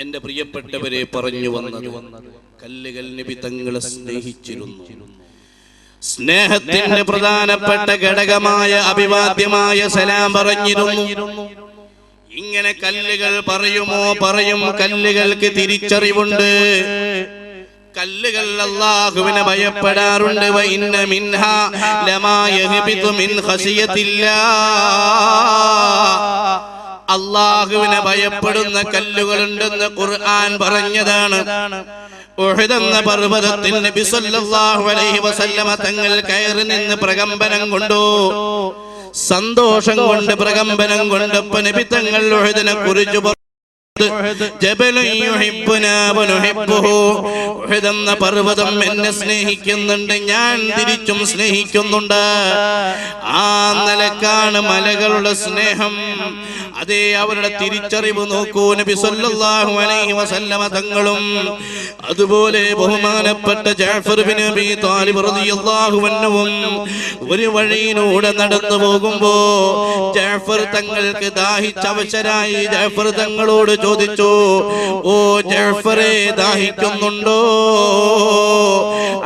എന്റെ പ്രിയപ്പെട്ടവരെ പറഞ്ഞു വന്നത് കല്ലുകൾ നബി തങ്ങളെ സ്നേഹിച്ചിരുന്നു. സ്നേഹത്തിന്റെ പ്രധാനപ്പെട്ട ഘടകമായ അഭിവാദ്യമായ സലാം പറഞ്ഞിരുന്നു. ഇങ്ങനെ കല്ലുകൾ പറയുമോ പറയും കല്ലുകൾക്ക് തിരിച്ചറിവുണ്ട്. കല്ലുകൾ അള്ളാഹുവിനെ ഭയപ്പെടാറുണ്ട്. മിൻഹ ലമാ മിൻ അള്ളാഹുവിനെ ഭയപ്പെടുന്ന കല്ലുകളുണ്ടെന്ന് ഖുർആൻ പറഞ്ഞതാണ്. എന്ന പർവതത്തിൽ നബി സല്ലല്ലാഹു അലൈഹി വസല്ലമ തങ്ങൾ കയറി നിന്ന് പ്രകമ്പനം കൊണ്ടു. സന്തോഷം കൊണ്ട് പ്രകമ്പനം കൊണ്ടപ്പോ നബി തങ്ങൾ ഒഴുതിനെ കുറിച്ച് എന്ന പർവതം എന്നെ സ്നേഹിക്കുന്നുണ്ട്. ഞാൻ തിരിച്ചും സ്നേഹിക്കുന്നുണ്ട്. ആ നിലക്കാണ് മലകളുടെ സ്നേഹം. അതേ അവരുടെ തിരിച്ചറിവ് നോക്കൂ നബി സല്ലല്ലാഹു അലൈഹി വസല്ലമ തങ്ങളും അതുപോലെ ബഹുമാനപ്പെട്ട ജാഫർ ബിൻ അബീ താലിബ് റളിയല്ലാഹു അൻഹുവും ഒരു വഴിയിലൂടെ നടന്നു പോകുമ്പോൾ ജാഫർ തങ്ങൾക്ക് ദാഹിച്ചവശരായി ജാഫർ തങ്ങളോട് ചോദിച്ചു ഓ ജാഫറെ ദാഹിക്കുന്നുണ്ടോ?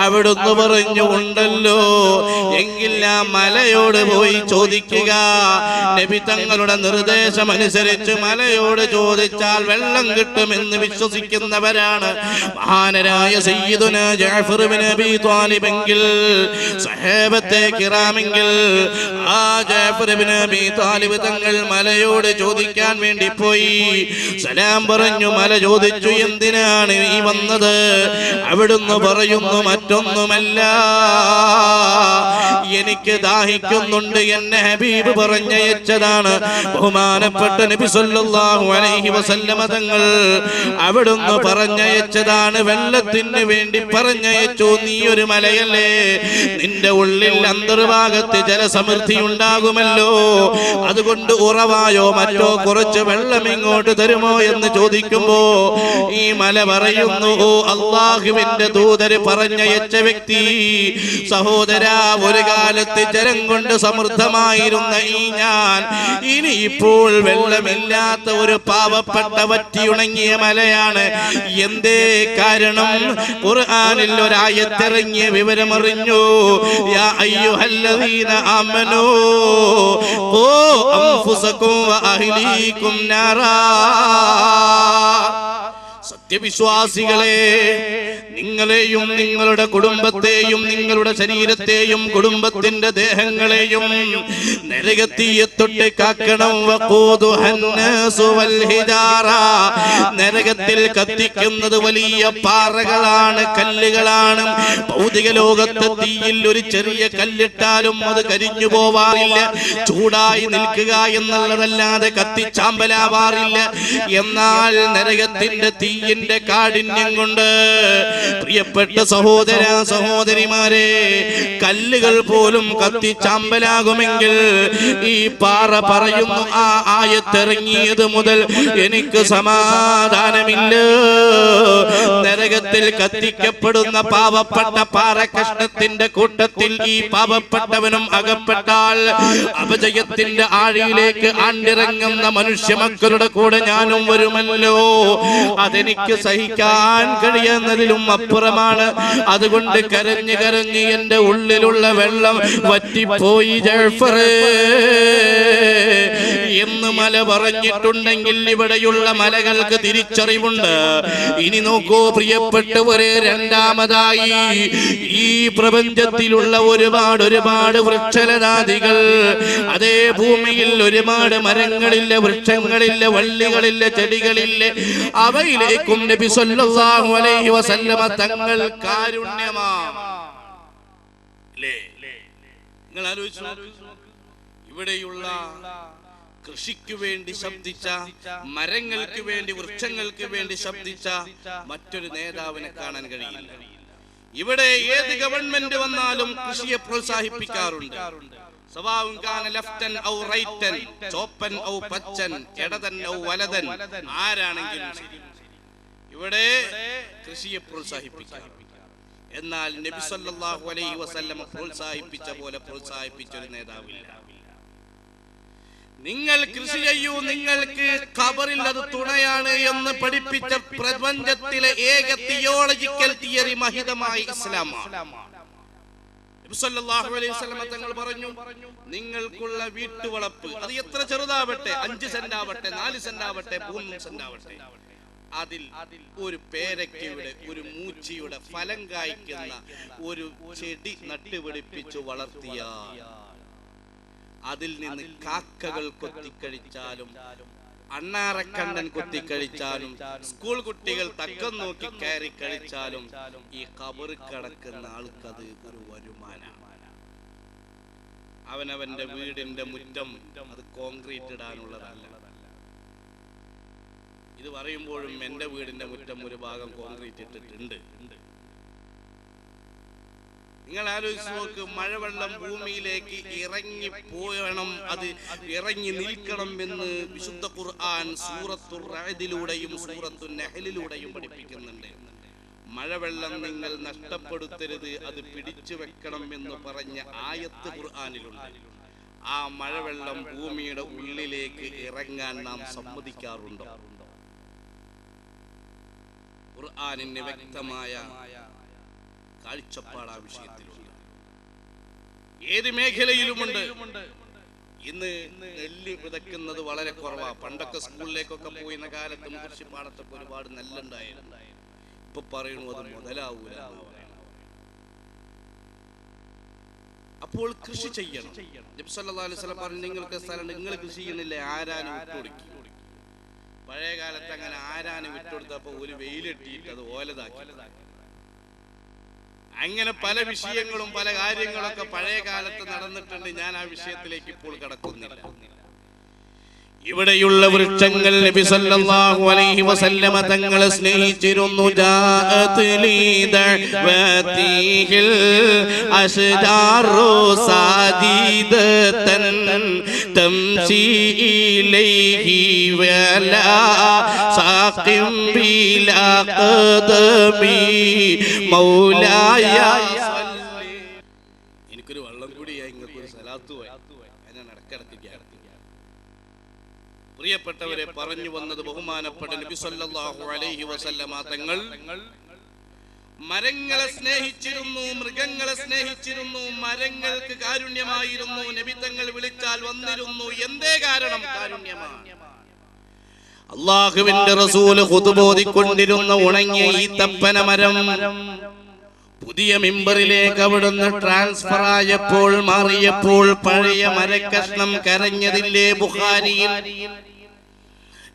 അവിടുന്ന് പറഞ്ഞു ഉണ്ടല്ലോ. എങ്കിൽ ആ മലയോട് പോയി ചോദിക്കുക നബി തങ്ങളുടെ നിർദ്ദേശം അനുസരിച്ച് മലയോട് ചോദിച്ചാൽ വെള്ളം കിട്ടുമെന്ന് വിശ്വസിക്കുന്നവരാണ്. മഹാനരായ സയ്യിദുന ജാഫർ ബിൻ അബി ത്വാലിബെങ്കിൽ സഹേബത്തെ കിറാമെങ്കിൽ ആ ജാഫർ ബിൻ അബി ത്വാലിബ് തങ്ങൾ മലയോട് ചോദിക്കാൻ വേണ്ടി പോയി. സലാം പറഞ്ഞു മല ചോദിച്ചു എന്തിനാണ് നീ വന്നത്? അവിടുന്ന് പറയുന്നു മറ്റൊന്നുമല്ല. എനിക്ക് ദാഹിക്കുന്നുണ്ട് എന്നെ ഹബീബ് പറഞ്ഞയച്ചതാണ്. ബഹുമാനപ്പെട്ട നബി സല്ലല്ലാഹു അലൈഹി വസല്ലമ തങ്ങൾ അവിടുന്ന് പറഞ്ഞയച്ചതാണ് വെള്ളത്തിന് വേണ്ടി പറഞ്ഞയച്ചു നീ ഒരു മലയല്ലേ? നിന്റെ ഉള്ളിൽ അന്തർഭാഗത്ത് ജലസമൃദ്ധി ഉണ്ടാകുമല്ലോ അതുകൊണ്ട് ഉറവായോ മറ്റോ കുറച്ച് വെള്ളം ഇങ്ങോട്ട് തരുമോ എന്ന് ചോദിക്കുമ്പോ ഈ മല പറയുന്നു ഓ അള്ളാഹുവിന്റെ ദൂതര് പറഞ്ഞയച്ച വ്യക്തി സഹോദര ഒരു കാലത്ത് ജലം കൊണ്ട് സമൃദ്ധമായിരുന്ന ഈ ഞാൻ ഇനി ഇപ്പോൾ വെള്ളമില്ലാത്ത ഒരു പാവപ്പെട്ട വറ്റിയുണങ്ങിയ മലയാണ്. എന്തേ കാരണം? ഖുർആനിൽ ഒരായത്തിറങ്ങിയ വിവരമറിഞ്ഞു. യാ ആമനൂ സത്യവിശ്വാസികളെ നിങ്ങളെയും നിങ്ങളുടെ കുടുംബത്തെയും നിങ്ങളുടെ ശരീരത്തെയും കുടുംബത്തിന്റെ ദേഹങ്ങളെയും നരകത്തീയെ തൊട്ട് കാക്കണം. നരകത്തിൽ കത്തിക്കുന്നത് വലിയ പാറകളാണ് കല്ലുകളാണ്. ഭൗതിക ലോകത്തെ തീയിൽ ഒരു ചെറിയ കല്ലിട്ടാലും അത് കരിഞ്ഞു പോവാറില്ല. ചൂടായി നിൽക്കുക എന്നുള്ളതല്ലാതെ കത്തിച്ചാമ്പലാവാറില്ല. എന്നാൽ നരകത്തിന്റെ തീയിന്റെ കാഠിന്യം കൊണ്ട് പ്രിയപ്പെട്ട സഹോദര സഹോദരിമാരെ കല്ലുകൾ പോലും കത്തിച്ചാമ്പലാകുമെങ്കിൽ ഈ പാറ പറയുന്നു ആ ആയത്തിറങ്ങിയത് മുതൽ എനിക്ക് സമാധാനമില്ല. നരകത്തിൽ കത്തിക്കപ്പെടുന്ന പാവപ്പെട്ട പാറ കഷ്ണത്തിന്റെ കൂട്ടത്തിൽ ഈ പാവപ്പെട്ടവനും അകപ്പെട്ടാൽ അപജയത്തിന്റെ ആഴിയിലേക്ക് ആണ്ടിറങ്ങുന്ന മനുഷ്യ മക്കളുടെ കൂടെ ഞാനും വരുമല്ലോ. അതെനിക്ക് സഹിക്കാൻ കഴിയുന്നതിലും അപ്പുറമാണ്. അതുകൊണ്ട് കരഞ്ഞു കരഞ്ഞ് എന്റെ ഉള്ളിലുള്ള വെള്ളം വറ്റിപ്പോയി ജഴഫറേ എന്ന് മല പറഞ്ഞിട്ടുണ്ടെങ്കിൽ ഇവിടെയുള്ള മലകൾക്ക് തിരിച്ചറിവുണ്ട് ഇനി നോക്കൂ പ്രിയപ്പെട്ടവരെ രണ്ടാമതായി ഈ പ്രപഞ്ചത്തിലുള്ള ഒരുപാട് ഒരുപാട് വൃക്ഷലതാദികൾ അതേ ഭൂമിയിൽ ഒരുപാട് മരങ്ങളില്ല വൃക്ഷങ്ങളില്ല വള്ളികളില്ല ചെടികളില്ല അവയിലേക്കും നബി സല്ലല്ലാഹു അലൈഹി വസല്ലമ തങ്ങൾ? നിങ്ങൾ ആലോചിച്ചു. ഇവിടെയുള്ള കൃഷിക്ക് വേണ്ടി ശബ്ദിച്ച മരങ്ങൾക്ക് വേണ്ടി വൃക്ഷങ്ങൾക്ക് വേണ്ടി ശബ്ദിച്ച മറ്റൊരു നേതാവിനെ കാണാൻ കഴിയില്ല. ഇവിടെ ഏത് ഗവൺമെന്റ് വന്നാലും കൃഷിയെ പ്രോത്സാഹിപ്പിക്കാറുണ്ട്. സ്വഭാവം ലെഫ്റ്റൻ ഔ റൈറ്റൻ ചോപ്പൻ ഔ പച്ചൻ ഇടതൻ ഔ വലതൻ ആരാണെങ്കിലും ഇവിടെ കൃഷിയെ പ്രോത്സാഹിപ്പിക്കാം. എന്നാൽ നബി സല്ലല്ലാഹു അലൈഹി വസല്ലം പ്രോത്സാഹിപ്പിച്ച പോലെ പ്രോത്സാഹിപ്പിച്ച ഒരു നേതാവില്ല. നിങ്ങൾ കൃഷി ചെയ്യൂ നിങ്ങൾക്ക് ഖബറിൽ അത് തുണയാണ് എന്ന് പഠിപ്പിച്ച പ്രപഞ്ചത്തിലെ ഏക തിയോളജിക്കൽ തിയറി മഹിതമായ ഇസ്ലാമാണ് തങ്ങൾ പറഞ്ഞു നിങ്ങൾക്കുള്ള വീട്ടുവളപ്പ് അത് എത്ര ചെറുതാവട്ടെ അഞ്ച് സെന്റ് ആവട്ടെ നാല് സെന്റ് ആവട്ടെ മൂന്ന് സെന്റ് ആവട്ടെ അതിൽ ഒരു പേരക്കയുടെ ഒരു മൂച്ചിയുടെ ഫലം കായ്ക്കുന്ന ഒരു ചെടി നട്ടുപിടിപ്പിച്ചു വളർത്തിയ അതിൽ നിന്ന് കാക്കകൾ കൊത്തിക്കഴിച്ചാലും അണ്ണാറക്കണ്ണൻ കൊത്തിക്കഴിച്ചാലും സ്കൂൾ കുട്ടികൾ തക്കം നോക്കി കയറി കഴിച്ചാലും ഈ കബറ് കടക്കുന്ന ആൾക്കത് ഒരു വരുമാനമാണ് അവനവന്റെ വീടിന്റെ മുറ്റം അത് കോൺക്രീറ്റ് ഇടാനുള്ളതല്ല. ഇത് പറയുമ്പോഴും എന്റെ വീടിന്റെ മുറ്റം ഒരു ഭാഗം കോൺക്രീറ്റ് ഇട്ടിട്ടുണ്ട്. നിങ്ങൾ ആലോചിച്ച് നോക്ക് മഴവെള്ളം ഭൂമിയിലേക്ക് ഇറങ്ങി പോയണം അത് ഇറങ്ങി നിൽക്കണം എന്ന് വിശുദ്ധ ഖുർആൻ സൂറത്തു റഅദിലൂടെയും സൂറത്തു നഹലിലൂടെയും പഠിപ്പിക്കുന്നുണ്ട്. മഴവെള്ളം നിങ്ങൾ നഷ്ടപ്പെടുത്തരുത് അത് പിടിച്ചു വെക്കണം എന്ന് പറഞ്ഞ ആയത്ത് ഖുർആനിലുണ്ട്. ആ മഴവെള്ളം ഭൂമിയുടെ ഉള്ളിലേക്ക് ഇറങ്ങാൻ നാം സമ്മതിക്കാറുണ്ടോ? ഖുർആനിന് വ്യക്തമായ കാഴ്ചപ്പാട് ആ വിഷയത്തിലുണ്ട് ഏത് മേഖലയിലുമുണ്ട്? ഇന്ന് നെല്ല് വിതയ്ക്കുന്നത് വളരെ കുറവാ. പണ്ടൊക്കെ സ്കൂളിലേക്കൊക്കെ പോയിരുന്ന കാലത്ത് കൃഷിപ്പാടത്തൊക്കെ ഒരുപാട് നെല്ലുണ്ടായിരുന്നു. ഇപ്പൊ പറയണു അത് മുതലാവൂല അപ്പോൾ കൃഷി ചെയ്യണം. വസല്ലം പറഞ്ഞു നിങ്ങൾക്ക് സ്ഥലം നിങ്ങൾ കൃഷി ചെയ്യുന്നില്ലേ ആരാനും വിട്ടുകൊടുക്കും പഴയ കാലത്ത് അങ്ങനെ ആരാനും വിട്ടുകൊടുത്തപ്പോ ഒരു വെയിലിട്ടിട്ട് അത് ഓലതാക്കി അങ്ങനെ പല വിഷയങ്ങളും പല കാര്യങ്ങളൊക്കെ പഴയ കാലത്ത് നടന്നിട്ടുണ്ട്. ഞാൻ ആ വിഷയത്തിലേക്ക് ഇപ്പോൾ കടക്കുന്നില്ല. ഇവിടെയുള്ള വൃക്ഷങ്ങൾ നബി സല്ലല്ലാഹു അലൈഹി വസല്ലമ തങ്ങളെ സ്നേഹിച്ചിരുന്നു ദഅവതിഹിൽ അശ്ജാറു സാദീദതൻ തംശി ഇലൈഹി വലാ സാഖിം ബിലാ ഖദമി മൗലായ എനിക്കൊരു വെള്ളം കൂടിയായി നിങ്ങൾക്ക് ഒരു സലാത്തു പോയി. ഞാൻ ഇടക്കിടക്ക് ഗ്യാരത്തി പ്രിയപ്പെട്ടവരെ പറഞ്ഞു വന്നത് ബഹുമാനപ്പെട്ട നബി സല്ലല്ലാഹു അലൈഹി വസല്ലമ തങ്ങൾ. മരങ്ങളെ സ്നേഹിച്ചിരുന്നു മൃഗങ്ങളെ സ്നേഹിച്ചിരുന്നു മരങ്ങൾക്ക് കാരുണ്യമായിരുന്നു. നബി തങ്ങൾ വിളിച്ചാൽ വന്നിരുന്നു. എന്തേ കാരണം? കാരുണ്യമാണ്. അള്ളാഹുവിന്റെ റസൂൽ കുതുബോധിക്കൊണ്ടിരുന്ന ഉണങ്ങിയ ഈ തപ്പന മരം പുതിയ മിമ്പറിലേക്ക് അവിടുന്ന് ട്രാൻസ്ഫർ ആയപ്പോൾ മാറിയപ്പോൾ പഴയ മരക്കഷ്ണം കരഞ്ഞതില്ലേ ബുഖാരിയിൽ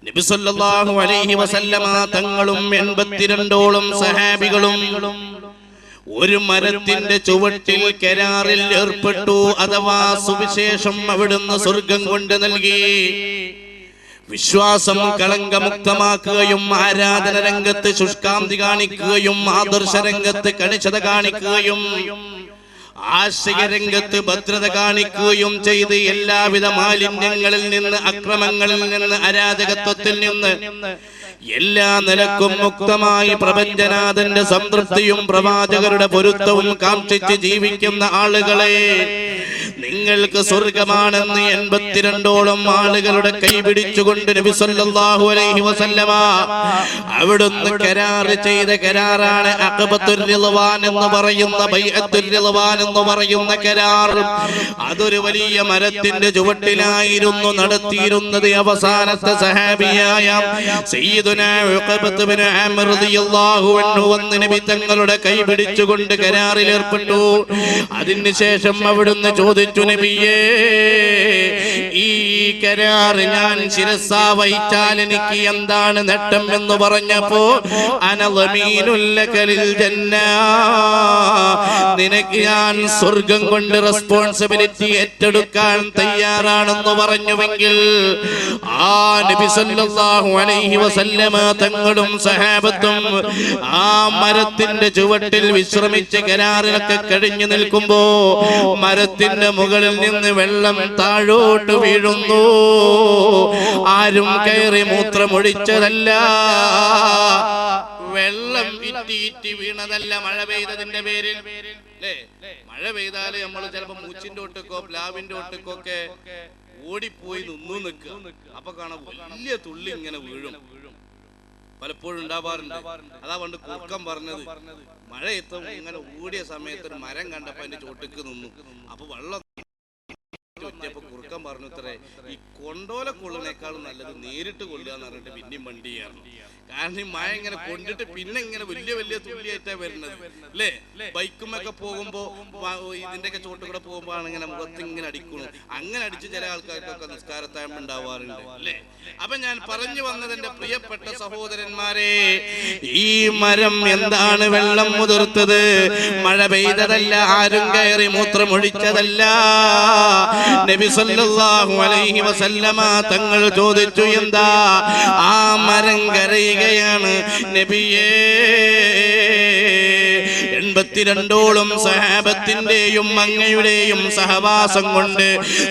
നബിസൊല്ലാഹു അലൈഹി വസല്ലമ തങ്ങളും എൺപത്തിരണ്ടോളം സഹാബികളും ഒരു മരത്തിന്റെ ചുവട്ടിൽ കരാറിൽ ഏർപ്പെട്ടു അഥവാ സുവിശേഷം അവിടുന്ന് സ്വർഗം കൊണ്ട് നൽകി. വിശ്വാസം കളങ്കമുക്തമാക്കുകയും ആരാധന രംഗത്ത് ശുഷ്കാന്തി കാണിക്കുകയും ആദർശ രംഗത്ത് കണിശത കാണിക്കുകയും ആശയ രംഗത്ത് ഭദ്രത കാണിക്കുകയും ചെയ്ത് എല്ലാവിധ മാലിന്യങ്ങളിൽ നിന്ന് അക്രമങ്ങളിൽ നിന്ന് അരാജകത്വത്തിൽ നിന്ന് എല്ലാ നിലക്കും മുക്തമായി പ്രപഞ്ചനാഥന്റെ സംതൃപ്തിയും പ്രവാചകരുടെ പൊരുത്തവും കാക്ഷിച്ച് ജീവിക്കുന്ന ആളുകളെ നിങ്ങൾക്ക് സ്വർഗമാണെന്ന് എൺപത്തിരണ്ടോളം ആളുകളുടെ കൈ പിടിച്ചുകൊണ്ട് നബി സല്ലല്ലാഹു അലൈഹി വസല്ലമ അവിടുന്ന് കരാർ ചെയ്ത കരാറാണ് അഖബത്തുർ റിളവാൻ എന്ന് പറയുന്ന ബൈഅത്തുർ റിളവാൻ എന്ന് പറയുന്ന കരാർ. അതൊരു വലിയ മരത്തിന്റെ ചുവട്ടിലായിരുന്നു നടത്തിയിരുന്നത് അവസാനത്തെ സഹാബിയായ സയ്യിദുനാ ഉഖബത്ത് ബിൻ ആമിർ റളിയല്ലാഹു അൻഹു വന്ന് നബി തങ്ങളുടെ കൈ പിടിച്ചുകൊണ്ട് കരാറിൽ ഏർപ്പെട്ടു. അതിനുശേഷം അവിടുന്ന് ചോദിച്ചു നബിയേ ഈ കരാർ ഞാൻ ശിരസാ വഹിച്ചാൽ എനിക്ക് എന്താണ് നേട്ടം എന്ന് പറഞ്ഞപ്പോ അനലമീനുല്ലകലിൽ ജന്ന നിനക്ക് ഞാൻ സ്വർഗം കൊണ്ട് റെസ്പോൺസിബിലിറ്റി ഏറ്റെടുക്കാൻ തയ്യാറാണെന്ന് പറഞ്ഞുവെങ്കിൽ ആ നബി സല്ലല്ലാഹു അലൈഹി വസല്ലമ തങ്ങളും സഹാബത്തും ആ മരത്തിന്റെ ചുവട്ടിൽ വിശ്രമിച്ച് കരാറിലൊക്കെ കഴിഞ്ഞു നിൽക്കുമ്പോ മരത്തിന്റെ മുകളിൽ നിന്ന് വെള്ളം താഴോട്ട് വീഴുന്നു. ആരും കയറി മൂത്രമൊഴിച്ചതല്ല. വെള്ളം ഇറ്റി ഇറ്റി വീണതല്ല മഴ പെയ്തതിന്റെ പേരിൽ. മഴ പെയ്താൽ നമ്മൾ ചിലപ്പോ മൂച്ചിന്റെ ഒട്ടുക്കോ പ്ലാവിന്റെ ഒട്ടുക്കോ ഒക്കെ ഓടിപ്പോയി നിന്നു നിൽക്കുക. അപ്പൊ കാണാം വലിയ തുള്ളി ഇങ്ങനെ വീഴും. പലപ്പോഴും ഉണ്ടാവാറുണ്ട്. അതാ പണ്ട് കുറുക്കം പറഞ്ഞത്. മഴ എത്തും ഇങ്ങനെ ഓടിയ സമയത്ത് ഒരു മരം കണ്ടപ്പോ അതിന്റെ ചോട്ടിക്ക് നിന്നു. അപ്പൊ വെള്ളം ഒറ്റയപ്പോ കുറുക്കം പറഞ്ഞു ഇത്രേ ഈ കൊണ്ടോല കൊള്ളിനേക്കാളും നല്ലത് നേരിട്ട് കൊള്ളുക എന്ന് പറഞ്ഞിട്ട് പിന്നെയും വണ്ടി കയറണം. കാരണം ഈ മഴ ഇങ്ങനെ കൊണ്ടിട്ട് പിന്നെ ഇങ്ങനെ വലിയ വലിയ തുള്ളിയായിട്ടാ വരുന്നത്. അല്ലേ ബൈക്കുമൊക്കെ പോകുമ്പോ ഇതിന്റെ ഒക്കെ ചോട്ട് കൂടെ പോകുമ്പോ ആണ് ഇങ്ങനെ മുഖത്ത് ഇങ്ങനെ അടിക്കുന്നു അങ്ങനെ അടിച്ച് ചില ആൾക്കാർക്കൊക്കെ നിസ്കാരത്തായ്മ ഉണ്ടാവാറുണ്ട്. അല്ലേ അപ്പൊ ഞാൻ പറഞ്ഞു വന്നത് എന്റെ പ്രിയപ്പെട്ട സഹോദരന്മാരെ ഈ മരം എന്താണ് വെള്ളം മുതിർത്തത്? മഴ പെയ്തതല്ല ആരും കയറി മൂത്രമൊഴിച്ചതല്ല. നബി സല്ലല്ലാഹു അലൈഹി വസല്ലമ തങ്ങൾ ചോദിച്ചു എന്താ? ആ മരം കരയുകയാണ് നബിയേ. എൺപത്തിരണ്ടോളം സഹാബത്തിന്റെയും അങ്ങയുടെയും സഹവാസം കൊണ്ട്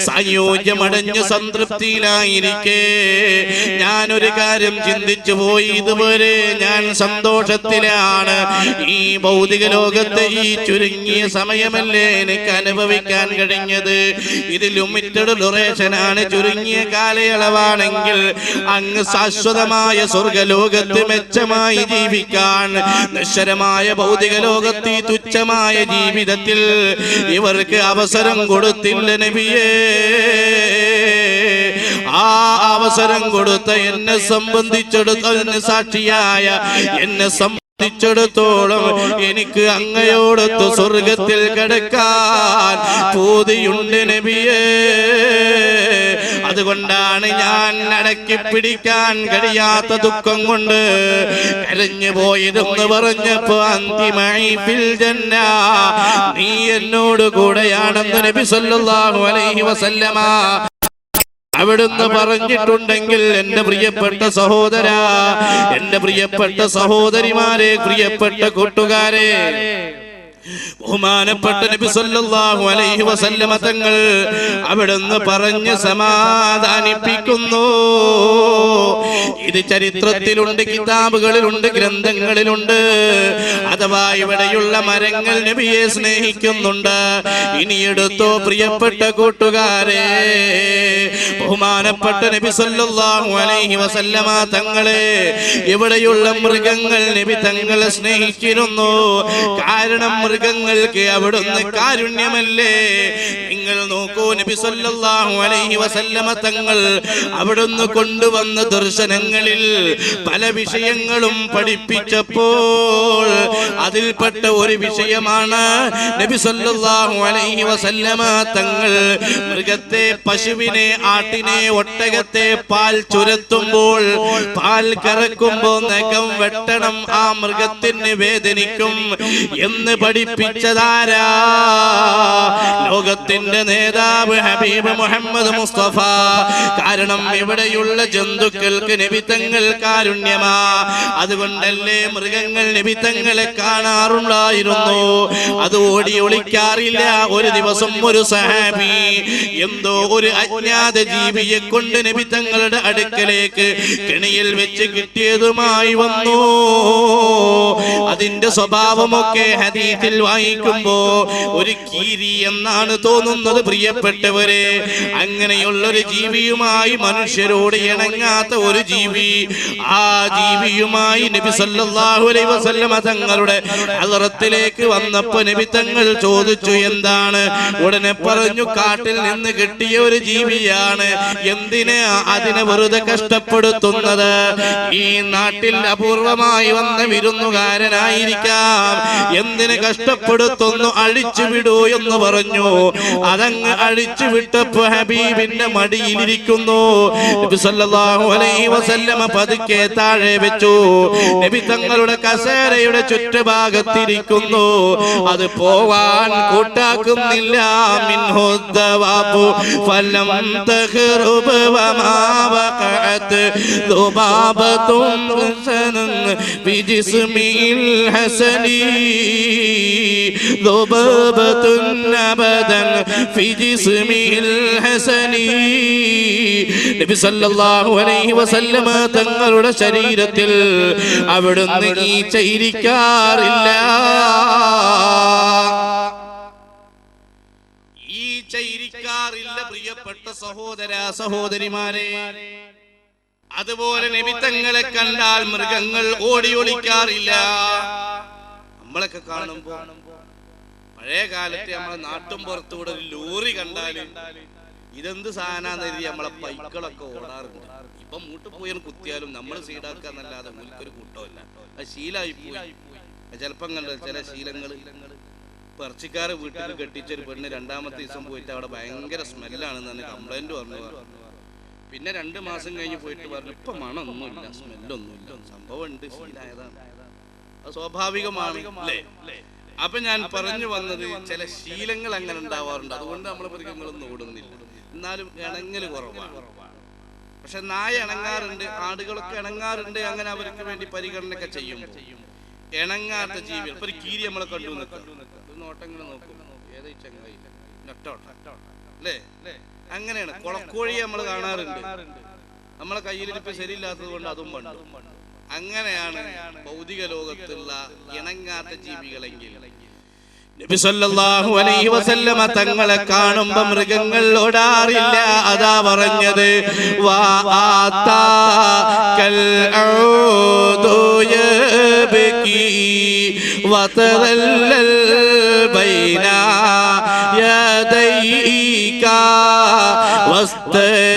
സംയോജ്യമടഞ്ഞ് സംതൃപ്തിയിലായിരിക്കെ. ഞാനൊരു കാര്യം ചിന്തിച്ചു പോയി. ഇതുവരെ ഞാൻ സന്തോഷത്തിലാണ്. ഈ ഭൗതിക ലോകത്തെ ഈ ചുരുങ്ങിയ സമയമല്ലേ എനിക്ക് അനുഭവിക്കാൻ കഴിഞ്ഞത്? ഇത് ലിമിറ്റഡ് ഡ്യൂറേഷൻ ആണ് ചുരുങ്ങിയ കാലയളവാണെങ്കിൽ അങ്ങ് ശാശ്വതമായ സ്വർഗലോകത്ത് മെച്ചമായി ജീവിക്കാൻ നശ്വരമായ ഭൗതിക ലോകത്ത് തുച്ഛമായ ജീവിതത്തിൽ ഇവർക്ക് അവസരം കൊടുത്തില്ല നബിയേ. ആ അവസരം കൊടുത്ത എന്നെ സംബന്ധിച്ചെടുത്ത സാക്ഷിയായ എന്നെ സംബന്ധിച്ചിടത്തോളം എനിക്ക് അങ്ങയോടൊത്ത് സ്വർഗത്തിൽ കിടക്കാൻ പൂതിയുണ്ട് നബിയേ. അതുകൊണ്ടാണ് ഞാൻ അടക്കി പിടിക്കാൻ കഴിയാത്ത ദുഃഖം കൊണ്ട് കരഞ്ഞു പോയതെന്ന് പറഞ്ഞപ്പോ അന്തിമായി ജന്ന നീ എന്നോട് കൂടെയാണെന്ന് നബി സല്ലല്ലാഹു അലൈഹി വസല്ലമ അവിടുന്ന് പറഞ്ഞിട്ടുണ്ടെങ്കിൽ എന്റെ പ്രിയപ്പെട്ട സഹോദര എന്റെ പ്രിയപ്പെട്ട സഹോദരിമാരെ പ്രിയപ്പെട്ട കൂട്ടുകാരെ. ബഹുമാനപ്പെട്ട നബി സല്ലല്ലാഹു അലൈഹി വസല്ലമ തങ്ങൾ അവിടുന്ന് പറഞ്ഞ് സമാധാനിപ്പിക്കുന്നു. ഇത് ചരിത്രത്തിലുണ്ട് കിതാബുകളിലുണ്ട് ഗ്രന്ഥങ്ങളിലുണ്ട്. അഥവാ ഇവിടെയുള്ള മരങ്ങൾ നബിയെ സ്നേഹിക്കുന്നുണ്ട്. ഇനി എടുത്തോ പ്രിയപ്പെട്ട കൂട്ടുകാരെ ബഹുമാനപ്പെട്ട നബി സല്ലല്ലാഹു അലൈഹി വസല്ലമ തങ്ങളെ ഇവിടെയുള്ള മൃഗങ്ങൾ നബി തങ്ങളെ സ്നേഹിച്ചിരുന്നു. കാരണം മൃഗങ്ങൾക്ക് അവിടുന്ന് കാരുണ്യമല്ലേ? നോക്കൂ നബി സല്ലല്ലാഹു അലൈഹി വസല്ലമ തങ്ങൾ അവിടുന്ന് കൊണ്ടുവന്ന ദർശനങ്ങളിൽ പല വിഷയങ്ങളും പഠിപ്പിച്ചപ്പോൾ അതിൽപ്പെട്ട ഒരു വിഷയമാണ് നബി സല്ലല്ലാഹു അലൈഹി വസല്ലമ തങ്ങൾ മൃഗത്തെ പശുവിനെ ആട്ടിനെ ഒട്ടകത്തെ പാൽ ചുരത്തുമ്പോൾ പാൽ കറക്കുമ്പോൾ നഖം വെട്ടണം ആ മൃഗത്തിന് വേദനിക്കും എന്ന് പഠിപ്പിച്ചതാരാ? ലോകത്തിന്റെ നേതാവ് ഹബീബ് മുഹമ്മദ് മുസ്തഫ. കാരണം ഇവിടെയുള്ള ജന്തുക്കൾക്ക് നിബിത്തങ്ങൾ കാരുണ്യമാ. അതുകൊണ്ടല്ലേ മൃഗങ്ങൾ നിബിത്തങ്ങളെ കാണാറുണ്ടായിരുന്നു? അത് ഓടി ഒളിക്കാറില്ല. ഒരു ദിവസം ഒരു സഹാബി എന്തോ ഒരു അജ്ഞാത ജീവിയെ കൊണ്ട് നബി തങ്ങളുടെ അടുക്കലേക്ക് കെണിയിൽ വെച്ച് കിട്ടിയതുമായി വന്നു. അതിന്റെ സ്വഭാവമൊക്കെ ഹദീത്തിൽ വായിക്കുമ്പോ ഒരു കീരി എന്നാണ് തോന്നുന്നത് പ്രിയപ്പെട്ടവരെ അങ്ങനെയുള്ള ഒരു ജീവിയുമായി മനുഷ്യരോട് ഇണങ്ങാത്ത ഒരു ജീവി ആ ജീവിയുമായി നബി സല്ലല്ലാഹു അലൈഹി വസല്ലമ തങ്ങളുടെ അലറത്തിലേക്ക് വന്നപ്പോ നബി തങ്ങൾ ചോദിച്ചു എന്താണ്? ഉടനെ പറഞ്ഞു കാട്ടിൽ നിന്ന് കിട്ടിയ ഒരു ജീവിയാണ്. എന്തിന് അതിനെ വെറുതെ കഷ്ടപ്പെടുത്തുന്നത്? ഈ നാട്ടിൽ അപൂർവമായി വന്ന വിരുന്നുകാരനായിരിക്കാം. എന്തിന് കഷ്ടപ്പെടുത്തുന്നു? അഴിച്ചു വിടൂ എന്ന് പറഞ്ഞു. അതങ്ങ് അഴിച്ചു വിട്ടപ്പോ ഹബീബിന്റെ മടിയിലിരിക്കുന്നു. നബി സല്ലല്ലാഹു അലൈഹി വസല്ലമ പതുക്കെ താഴെ വെച്ചു. നബി തങ്ങളുടെ കസേരയുടെ ചുറ്റുഭാഗത്തിരിക്കുന്നു. അത് പോവാൻ കൂട്ടാക്കുന്നില്ല. ഹസനീ ഫലം തഖറുബ വമാ വഖഅത് ഹസനി. في جسمه الحسن نبي صلى الله عليه തങ്ങളുടെ ശരീരത്തിൽ شريرة ഈച്ച ഇരിക്കാറില്ല ഈച്ച പ്രിയപ്പെട്ട സഹോദര സഹോദരിമാരെ. അതുപോലെ നബി തങ്ങളെ കണ്ടാൽ മൃഗങ്ങൾ ഓടി ഒളിക്കാറില്ല നമ്മളൊക്കെ കാണുമ്പോൾ പഴയ കാലത്ത് നമ്മളെ നാട്ടും പുറത്തുകൂടെ ഒരു ലോറി കണ്ടാൽ ഇതെന്ത് സാധനാന്ന് എഴുതി നമ്മളെ പൈക്കളൊക്കെ ഓടാറുണ്ട്. ഇപ്പൊ മൂട്ട് പോയി കുത്തിയാലും നമ്മൾ സീഡാക്കാന്നല്ലാതെ മുൽക്കൊരു കൂട്ടമല്ല അത് ശീലായി പോയി. ചിലപ്പം കണ്ടോ ചില ശീലങ്ങൾ പറച്ചിക്കാരെ വീട്ടിൽ കെട്ടിച്ചൊരു പെണ്ണ് രണ്ടാമത്തെ ദിവസം പോയിട്ട് അവിടെ ഭയങ്കര സ്മെല്ലാണെന്ന് തന്നെ കംപ്ലൈന്റ് പറഞ്ഞു പിന്നെ രണ്ട് മാസം കഴിഞ്ഞ് പോയിട്ട് പറഞ്ഞു ഇപ്പൊ മണമൊന്നുമില്ല സ്മെല്ലൊന്നുമില്ല. സംഭവം ഉണ്ട് ശീലായതാണ്. അത് സ്വാഭാവികമാണ് അല്ലേ? അപ്പൊ ഞാൻ പറഞ്ഞു വന്നത് ചില ശീലങ്ങൾ അങ്ങനെ ഉണ്ടാവാറുണ്ട്. അതുകൊണ്ട് നമ്മളെ മൃഗങ്ങളൊന്നും ഓടുന്നില്ല. എന്നാലും ഇണങ്ങൽ കുറവാണ്. പക്ഷെ നായ ഇണങ്ങാറുണ്ട് ആടുകളൊക്കെ ഇണങ്ങാറുണ്ട് അങ്ങനെ അവർക്ക് വേണ്ടി പരിഗണനയൊക്കെ ചെയ്യും ഇണങ്ങാത്ത ജീവികൾ ഇപ്പൊ ഒരു കീരി നമ്മളെ കണ്ടു നിൽക്കും നോട്ടങ്ങൾ നോക്കും. നട്ടോട്ടം. അല്ലേ? അങ്ങനെയാണ്. കുളക്കോഴി നമ്മൾ കാണാറുണ്ട്. നമ്മളെ കയ്യിലിരിപ്പ് ശരിയില്ലാത്തത് കൊണ്ട് അതും പണ്ട്. അങ്ങനെയാണ് ഭൗതിക ലോകത്തുള്ള ഇണങ്ങാത്ത ജീവികളെങ്കിൽ. അലൈഹി വസല്ലമ തങ്ങളെ കാണുമ്പോ മൃഗങ്ങൾ ഓടാറില്ല അതാ പറഞ്ഞത്. വാ ആത്താ കൽ ബൈന യദൈക വസ്തജാ